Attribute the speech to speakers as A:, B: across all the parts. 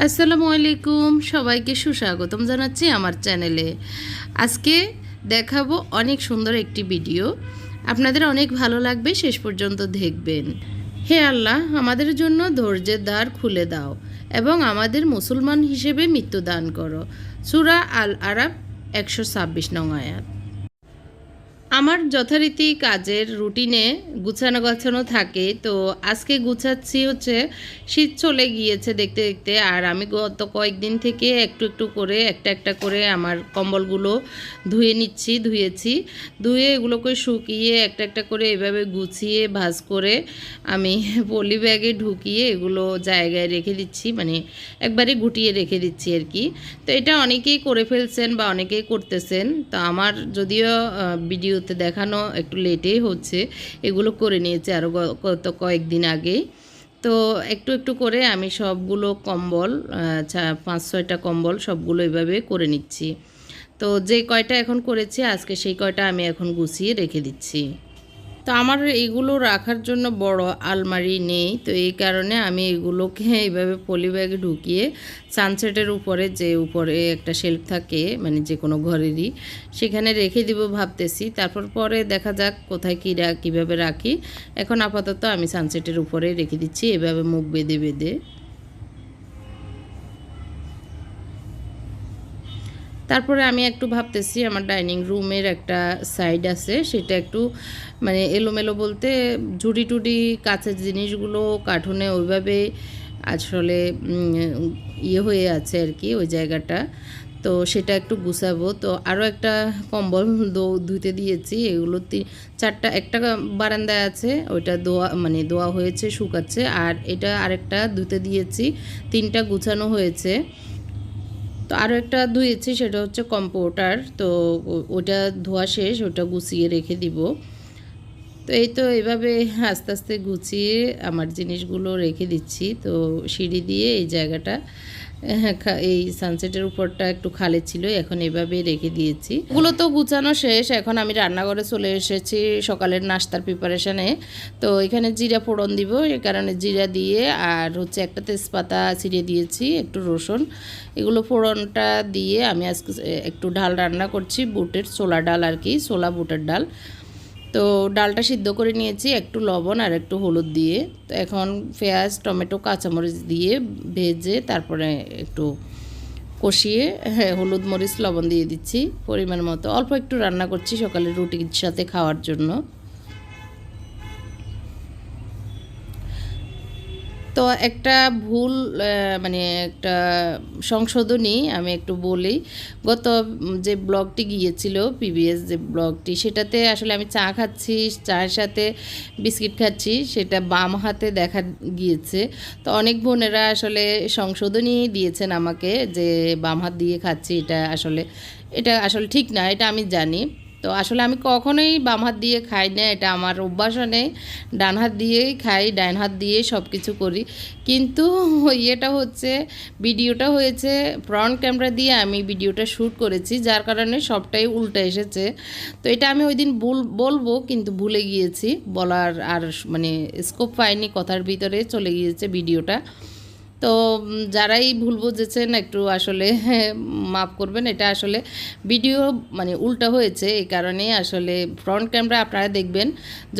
A: আসসালামু আলাইকুম, সবাইকে সুস্বাগতম জানাচ্ছি আমার চ্যানেলে। আজকে দেখাবো অনেক সুন্দর একটি ভিডিও। আপনাদের অনেক ভালো লাগবে, শেষ পর্যন্ত দেখবেন। হে আল্লাহ, আমাদের জন্য ধৈর্যের দ্বার খুলে দাও এবং আমাদের মুসলমান হিসেবে মৃত্যু দান করো। সুরা আল আরাব একশো ছাব্বিশ নং আয়াত। আমার যথারীতি কাজের রুটিনে গুছানো গাছানো থাকে তো আজকে গুছাচ্ছি হচ্ছে শীত চলে গিয়েছে দেখতে দেখতে আর আমি গত কয়েকদিন থেকে একটু একটু করে একটা একটা করে আমার কম্বলগুলো ধুয়ে নিচ্ছি ধুয়েছি ধুয়ে এগুলোকে শুকিয়ে একটা একটা করে এভাবে গুছিয়ে ভাজ করে আমি পলি ব্যাগে ঢুকিয়ে এগুলো জায়গায় রেখে দিচ্ছি মানে একবারে গুটিয়ে রেখে দিচ্ছি আর কি। তো এটা অনেকেই করে ফেলছেন বা অনেকেই করতেছেন তো আমার যদিও আহ, ভিডিওতে দেখানো একটু লেটেই হচ্ছে, এগুলো করে নিয়েছে আরও গত কয়েকদিন আগেই। তো একটু একটু করে আমি সবগুলো কম্বল পাঁচ ছয়টা কম্বল সবগুলো এভাবে করে নিচ্ছি। তো যে কয়টা এখন করেছি, আজকে সেই কয়টা আমি এখন গুছিয়ে রেখে দিচ্ছি। তো আমার এইগুলো রাখার জন্য বড় আলমারি নেই। তো এই কারণে আমি এগুলোকে এইভাবে পলি ব্যাগে ঢুকিয়ে সানসেটের উপরে যে উপরে একটা শেলফ থাকে মানে যে কোনো ঘরেরই, সেখানে রেখে দিব ভাবতেছি। তারপর পরে দেখা যাক কোথায় কী কীভাবে রাখি। এখন আপাতত আমি সানসেটের উপরে রেখে দিচ্ছি, এভাবে মুখ বেঁধে বেঁধে। তারপরে আমি একটু ভাবতেছি, আমার ডাইনিং রুমের একটা সাইড আছে, সেটা একটু মানে এলোমেলো বলতে ঝুড়ি টুডি কাছের জিনিসগুলো কার্টুনে ওইভাবে আসলে ইয়ে হয়ে আছে আর কি ওই জায়গাটা। তো সেটা একটু গুছাবো। তো আরও একটা কম্বল ধুতে দিয়েছি, এগুলো চারটা, একটা বারান্দায় আছে, ওইটা দোয়া মানে দোয়া হয়েছে, শুকাচ্ছে, আর এটা আরেকটা ধুতে দিয়েছি, তিনটা গুছানো হয়েছে। তো আরও একটা ধুয়েছি, সেটা হচ্ছে কম্পোটার। তো ওটা ধোয়া শেষ, ওটা গুছিয়ে রেখে দিব। তো এই তো এইভাবে আস্তে আস্তে গুছিয়ে আমার জিনিসগুলো রেখে দিচ্ছি। তো সিঁড়ি দিয়ে এই জায়গাটা এই সানসেটের উপরটা একটু খালে ছিল, এখন এভাবে রেখে দিয়েছি। ওগুলো তো গুছানো শেষ, এখন আমি রান্নাঘরে চলে এসেছি সকালের নাস্তার প্রিপারেশানে তো এখানে জিরা ফোড়ন দিব এই কারণে জিরা দিয়ে আর হচ্ছে একটা তেজপাতা ছিঁড়ে দিয়েছি, একটু রসুন। এগুলো ফোড়নটা দিয়ে আমি আজকে একটু ডাল রান্না করছি, বুটের ছোলা ডাল আর কি, ছোলা বুটের ডাল। তো ডালটা সিদ্ধ করে নিয়েছি, একটু লবণ আর একটু হলুদ দিয়ে। তো এখন পেঁয়াজ, টমেটো, কাঁচামরিচ দিয়ে ভেজে তারপরে একটু কষিয়ে হ্যাঁ হলুদ মরিচ, লবণ দিয়ে দিচ্ছি পরিমাণ মতো। অল্প একটু রান্না করছি সকালে রুটির সাথে খাওয়ার জন্য। তো একটা ভুল মানে একটা সংশোধনী আমি একটু বলি। গত যে ব্লগটি গিয়েছিল পিবিএস যে ব্লগটি, সেটাতে আসলে আমি চা খাচ্ছি, চায়ের সাথে বিস্কিট খাচ্ছি, সেটা বাম হাতে দেখা গিয়েছে। তো অনেক বোনেরা আসলে সংশোধনী দিয়েছেন আমাকে যে বাম হাত দিয়ে খাচ্ছি, এটা আসলে এটা আসলে ঠিক না, এটা আমি জানি। তো আসলে আমি কখনোই বাম হাত দিয়ে খাই না, এটা আমার অভ্যাসও নেই ডান হাত দিয়েই খাই, ডান হাত দিয়ে সব কিছু করি। কিন্তু ইয়েটা হচ্ছে, ভিডিওটা হয়েছে ফ্রন্ট ক্যামেরা দিয়ে আমি ভিডিওটা শ্যুট করেছি, যার কারণে সবটাই উল্টা এসেছে। তো এটা আমি ওই দিন ভুল, বলব, কিন্তু ভুলে গিয়েছি। বলার আর মানে স্কোপ পাইনি, কথার ভিতরে চলে গিয়েছে ভিডিওটা। তো যারাই ভুল বুঝেছেন একটু আসলে মাফ করবেন। এটা আসলে ভিডিও মানে উল্টা হয়েছে, এই কারণে আসলে ফ্রন্ট ক্যামেরা আপনারা দেখবেন,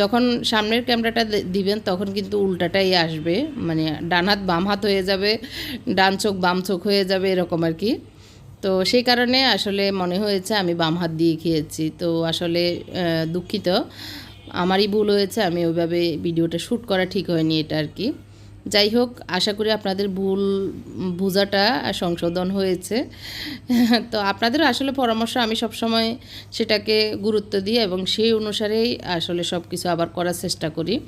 A: যখন সামনের ক্যামেরাটা দিবেন তখন কিন্তু উল্টাটাই আসবে। মানে ডান হাত বাম হাত হয়ে যাবে, ডান চোখ বাম চোখ হয়ে যাবে, এরকম আর কি। তো সেই কারণে আসলে মনে হয়েছে আমি বাম হাত দিয়ে খেয়েছি। তো আসলে দুঃখিত। আমারই ভুল হয়েছে, আমি ওইভাবে ভিডিওটা শ্যুট করা ঠিক হয়নি এটা আর কি। যাই হোক, আশা করি আপনাদের ভুল বোঝাটা সংশোধন হয়েছে। তো আপনাদের আসলে পরামর্শ আমি সবসময় সেটাকে গুরুত্ব দিই এবং সেই অনুসারেই আসলে সব কিছু আবার করার চেষ্টা করি।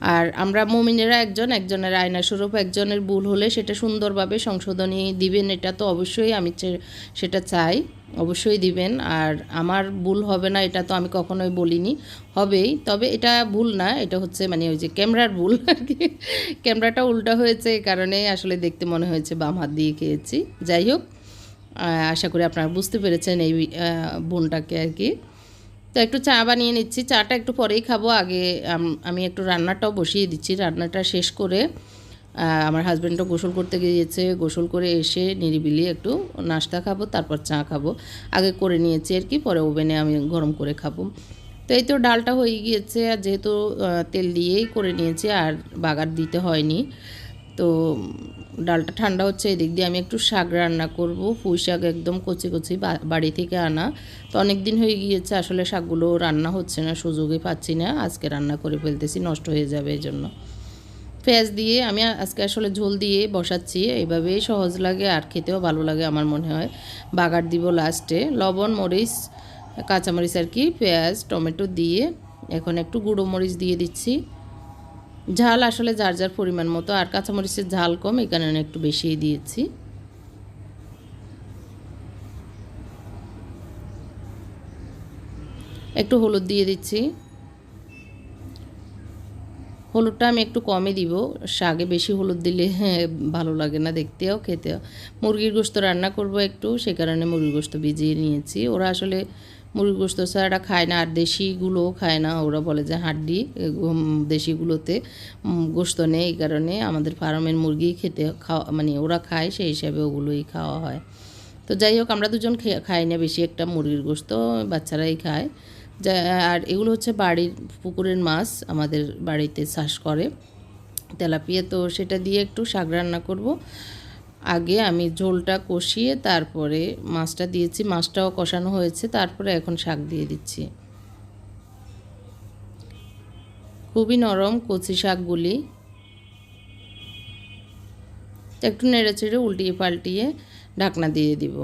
A: আর আমরা মমিনেরা একজন, একজনের আয়না স্বরূপ একজনের ভুল হলে সেটা সুন্দরভাবে সংশোধনী দিবেন, এটা তো অবশ্যই আমি সেটা চাই। অবশ্যই দিবেন। আর আমার ভুল হবে না, এটা তো আমি কখনোই বলিনি। হবেই, তবে এটা ভুল না, এটা হচ্ছে মানে ওই যে ক্যামেরার ভুল আর কি। ক্যামেরাটা উল্টা হয়েছে এই কারণে আসলে দেখতে মনে হয়েছে বাম হাত দিয়ে খেয়েছি। যাই হোক আশা করি আপনারা বুঝতে পেরেছেন এই বোনটাকে আর কি। তো একটু চা বানিয়ে নিচ্ছি। চাটা একটু পরেই খাব। আগে আমি একটু রান্নাটাও বসিয়ে দিচ্ছি। রান্নাটা শেষ করে আমার হাজব্যান্ডও গোসল করতে গিয়েছে। গোসল করে এসে নিরিবিলি একটু নাস্তা খাব, তারপর চা খাব। আগে করে নিয়েছি আর কি, পরে ওভেনে আমি গরম করে খাব। তো এই তো ডালটা হয়ে গিয়েছে আর যেহেতু তেল দিয়েই করে নিয়েছি আর বাগার দিতে হয়নি, তো ডালটা ঠান্ডা হচ্ছে এদিক দিয়ে আমি একটু শাক রান্না করব। পুঁই শাক একদম কচি কচি বাড়ি থেকে আনা। তো অনেক দিন হয়ে গিয়েছে, আসলে শাকগুলো রান্না হচ্ছে না, সুযোগই পাচ্ছি না। আজকে রান্না করে ফেলতেছি, নষ্ট হয়ে যাবে এই জন্য পেঁয়াজ দিয়ে আমি আজকে আসলে ঝোল দিয়ে বসাচ্ছি, এইভাবেই সহজ লাগে আর খেতেও ভালো লাগে আমার মনে হয়। বাগার দিব লাস্টে, লবণ, মরিচ, কাঁচামরিচ আর কি, পেঁয়াজ, টমেটো দিয়ে এখন একটু গুঁড়ো মরিচ দিয়ে দিচ্ছি। ঝাল আসলে যার যার পরিমাণ মতো, আর কাঁচামরিচের ঝাল কম, এই কারণে একটু বেশিই দিয়েছি। একটু হলুদ দিয়ে দিচ্ছি। হলুদটা আমি একটু কমই দিব। শাকে বেশি হলুদ দিলে হ্যাঁ, ভালো লাগে না দেখতেও খেতেও মুরগির গোস্ত রান্না করব একটু সে কারণে মুরগির গোস্ত ভিজিয়ে নিয়েছি। ওরা আসলে মুরগির গোস্ত ছাড়া খায় না আর দেশিগুলোও খায় না। ওরা বলে যে হাড্ডি দেশিগুলোতে গোস্ত নেই। এই কারণে আমাদের ফার্মের মুরগি খেতে খাওয়া মানে ওরা খায় সেই হিসাবে ওগুলোই খাওয়া হয়। তো যাই হোক আমরা দুজন খাই না বেশি একটা মুরগির গোস্ত বাচ্চারাই খায়। যা, আর এগুলো হচ্ছে বাড়ির পুকুরের মাছ আমাদের বাড়িতে চাষ করে। তেলাপিয়া তো সেটা দিয়ে একটু শাক রান্না করব। আগে আমি ঝোলটা কষিয়ে তারপরে মাছটা দিয়েছি, মাছটাও কষানো হয়েছে, তারপরে এখন শাক দিয়ে দিচ্ছি। খুবই নরম কচি শাকগুলি। একটু নেড়ে চেড়ে উল্টিয়ে পাল্টিয়ে ঢাকনা দিয়ে দিব।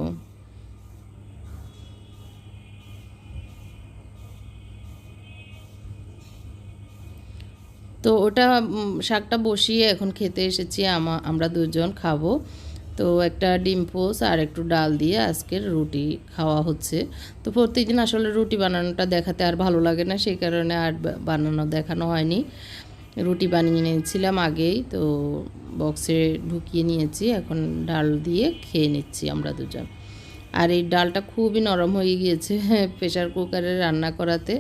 A: তো ওটা শাকটা বসিয়ে এখন খেতে এসেছি আমা, আমরা দুজন খাব। তো একটা ডিম পোস আর একটু ডাল দিয়ে আজকের রুটি খাওয়া হচ্ছে। তো প্রত্যেকদিন আসলে রুটি বানানোটা দেখাতে আর ভালো লাগে না সেই কারণে আর বানানো দেখানো হয়নি। রুটি বানিয়ে নিয়েছিলাম আগেই, তো বক্সে ঢুকিয়ে নিয়েছি, এখন ডাল দিয়ে খেয়ে নিচ্ছি আমরা দুজন। আর এই ডালটা খুবই নরম হয়ে গিয়েছে প্রেশার কুকারে রান্না করাতে।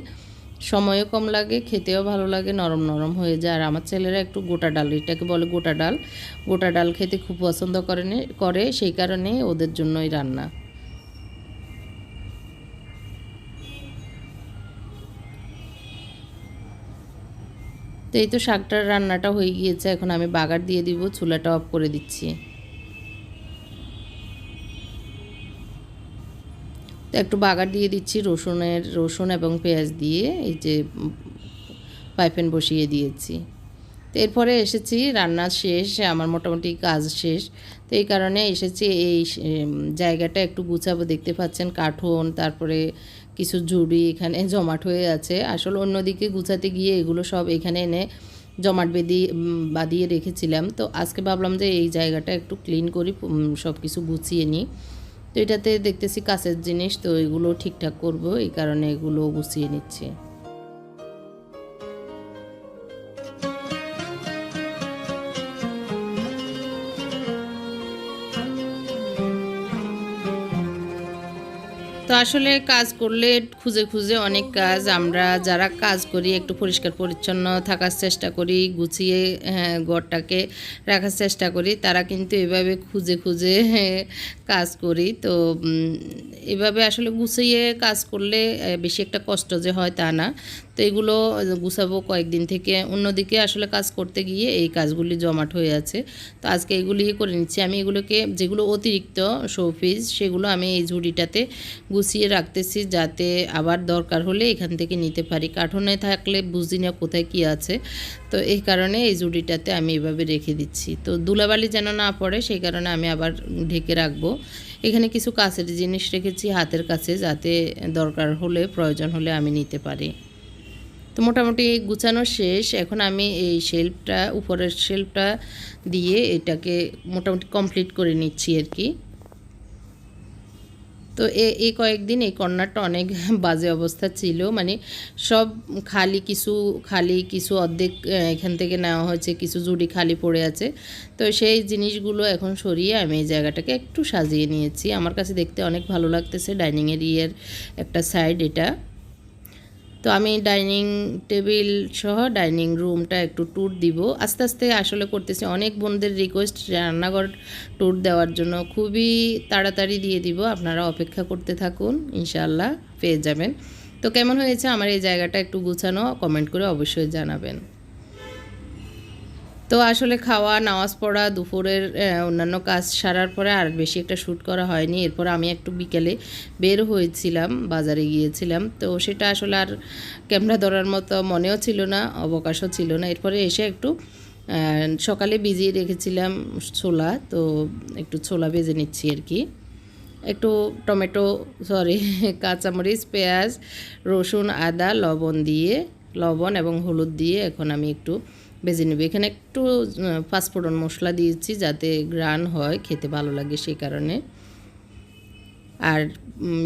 A: সময়ও কম লাগে, খেতেও ভালো লাগে, নরম নরম হয়ে যায়। আর আমার ছেলেরা একটু গোটা ডাল, এটাকে বলে গোটা ডাল। গোটা ডাল খেতে খুব পছন্দ করেনে, করে, সেই কারণে ওদের জন্যই রান্না। তো এই তো শাকটার রান্নাটা হয়ে গিয়েছে, এখন আমি বাগার দিয়ে দিব, চুলাটা অফ করে দিচ্ছি। তো একটু বাগার দিয়ে দিচ্ছি, রসুনের, রসুন এবং পেঁয়াজ দিয়ে এই যে পাইপেন বসিয়ে দিয়েছি। তো এরপরে এসেছি, রান্না শেষ, আমার মোটামুটি কাজ শেষ। তো এই কারণে এসেছি, এই জায়গাটা একটু গুছাবো, দেখতে পাচ্ছেন কাঠন, তারপরে কিছু ঝুড়ি এখানে জমাট হয়ে আছে। আসলে অন্যদিকে গুছাতে গিয়ে এগুলো সব এখানে এনে জমাট বেঁধি বাঁধিয়ে রেখেছিলাম। তো আজকে ভাবলাম যে এই জায়গাটা একটু ক্লিন করি সব কিছু গুছিয়ে নিই। তো এটাতে দেখতেছি কাছের জিনিস তো এগুলো ঠিকঠাক করব এই কারণে এগুলো গুছিয়ে নিচ্ছি। তো আসলে কাজ করলে খুঁজে খুঁজে অনেক কাজ আমরা যারা কাজ করি একটু পরিষ্কার পরিচ্ছন্ন থাকার চেষ্টা করি গুছিয়ে হ্যাঁ, ঘরটাকে রাখার চেষ্টা করি তারা কিন্তু এভাবে খুঁজে খুঁজে হ্যাঁ, কাজ করি। তো এভাবে আসলে গুছিয়ে কাজ করলে বেশি একটা কষ্ট যে হয় তা না। তো এগুলো গুছাবো কয়েকদিন থেকে। অন্যদিকে আসলে কাজ করতে গিয়ে এই কাজগুলি জমাট হয়ে আছে। তো আজকে এগুলি করে নিচ্ছি। আমি এগুলোকে, যেগুলো অতিরিক্ত শোপিস, সেগুলো আমি এই ঝুড়িটাতে গুছিয়ে রাখতেছি যাতে আবার দরকার হলে এখান থেকে নিতে পারি। কার্টুনে থাকলে বুঝি না কোথায় কি আছে। তো এই কারণে এই ঝুড়িটাতে আমি এভাবে রেখে দিচ্ছি। তো দুলাবালি যেন না পড়ে, সেই কারণে আমি আবার ঢেকে রাখব। এখানে কিছু কাছের জিনিস রেখেছি, হাতের কাছে যাতে দরকার হলে, প্রয়োজন হলে আমি নিতে পারি। তো মোটামুটি গুছানো শেষ। এখন আমি এই শেলফটা, উপরের শেলফটা দিয়ে এটাকে মোটামুটি কমপ্লিট করে নিচ্ছি আর কি। তো এই কয়েকদিন এই কর্নারটা অনেক বাজে অবস্থা ছিল। মানে সব খালি কিছু খালি কিছু অর্ধেক এখান থেকে নেওয়া হয়েছে, কিছু জুড়ি খালি পড়ে আছে। তো সেই জিনিসগুলো এখন সরিয়ে আমি এই জায়গাটাকে একটু সাজিয়ে নিয়েছি। আমার কাছে দেখতে অনেক ভালো লাগতেছে, ডাইনিং এরিয়ার একটা সাইড এটা। তো আমি ডাইনিং টেবিল সহ ডাইনিং রুমটা একটু ট্যুর দিব। আস্তে আস্তে আসলে করতেছি। অনেক বোনদের রিকোয়েস্ট রান্নাঘর ট্যুর দেওয়ার জন্য খুবই তাড়াতাড়ি দিয়ে দিব। আপনারা অপেক্ষা করতে থাকুন, ইনশাআল্লাহ পেয়ে যাবেন। তো কেমন হয়েছে? আমার এই জায়গাটা একটু গুছানো। কমেন্ট করে অবশ্যই জানাবেন। তো আসলে খাওয়া, নামাজ পড়া, দুপুরের অন্যান্য কাজ সারার পরে আর বেশি একটা শ্যুট করা হয়নি। এরপর আমি একটু বিকেলে বের হয়েছিলাম, বাজারে গিয়েছিলাম। তো সেটা আসলে আর ক্যামেরা ধরার মতো মনেও ছিল না, অবকাশও ছিল না। এরপরে এসে একটু সকালে ভিজিয়ে রেখেছিলাম ছোলা। তো একটু ছোলা ভেজে নিচ্ছি আর কি। একটু টমেটো সরি কাঁচামরিচ, পেঁয়াজ, রসুন, আদা, লবণ দিয়ে, লবণ এবং হলুদ দিয়ে এখন আমি একটু ভেজে নেবে। এখানে একটু পাঁচফোড়ন মশলা দিয়েছি যাতে গ্রান হয়, খেতে ভালো লাগে সেই কারণে। আর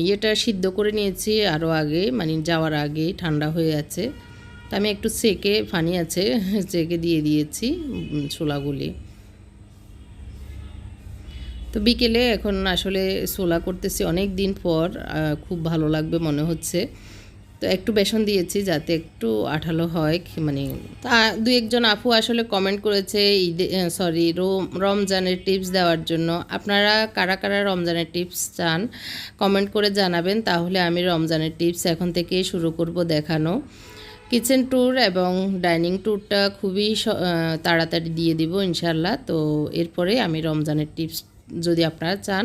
A: ইয়েটা সিদ্ধ করে নিয়েছি আরও আগে মানে যাওয়ার আগেই ঠান্ডা হয়ে আছে। তা আমি একটু সেকে, ফানি আছে, সেকে দিয়ে দিয়েছি ছোলাগুলি। তো বিকেলে এখন আসলে ছোলা করতেছি অনেক দিন পর খুব ভালো লাগবে মনে হচ্ছে। তো একটু বেসন দিয়েছি যাতে একটু আঠালো হয় মানে তা দু একজন আপু আসলে কমেন্ট করেছে ঈদে সরি রমজানের টিপস দেওয়ার জন্য। আপনারা কারা কারা রমজানের টিপস চান কমেন্ট করে জানাবেন, তাহলে আমি রমজানের টিপস এখন থেকে শুরু করব দেখানো। কিচেন ট্যুর এবং ডাইনিং ট্যুরটা খুবই তাড়াতাড়ি দিয়ে দিব ইনশাল্লাহ তো এরপরে আমি রমজানের টিপস যদি আপনারা চান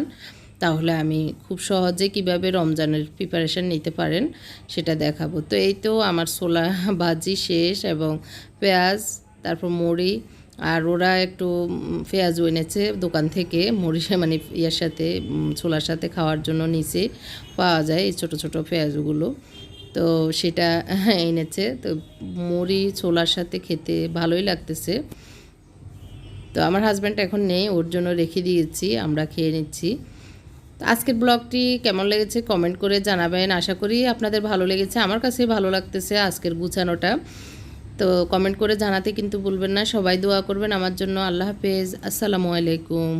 A: তাহলে আমি খুব সহজে কীভাবে রমজানের প্রিপারেশন নিতে পারেন সেটা দেখাবো। তো এই তো আমার ছোলা ভাজি শেষ এবং পেঁয়াজ তারপর মুড়ি আর ওরা একটু উম, পেঁয়াজ এনেছে দোকান থেকে মুড়ি মানে ইয়ার সাথে ছোলার সাথে খাওয়ার জন্য নিচে পাওয়া যায় এই ছোটো ছোটো পেঁয়াজগুলো। তো সেটা এনেছে তো মুড়ি ছোলার সাথে খেতে ভালোই লাগতেছে। তো আমার হাজব্যান্ড এখন নেই ওর জন্য রেখে দিয়েছি আমরা খেয়ে নিচ্ছি। তো আজকের ব্লগটি কেমন লেগেছে কমেন্ট করে জানাবেন। আশা করি আপনাদের ভালো লেগেছে, আমার কাছে ভালো লাগতেছে আজকের গুছানোটা। তো কমেন্ট করে জানাতে কিন্তু ভুলবেন না, সবাই দোয়া করবেন আমার জন্য। আল্লাহ হাফেজ, আসসালামু আলাইকুম।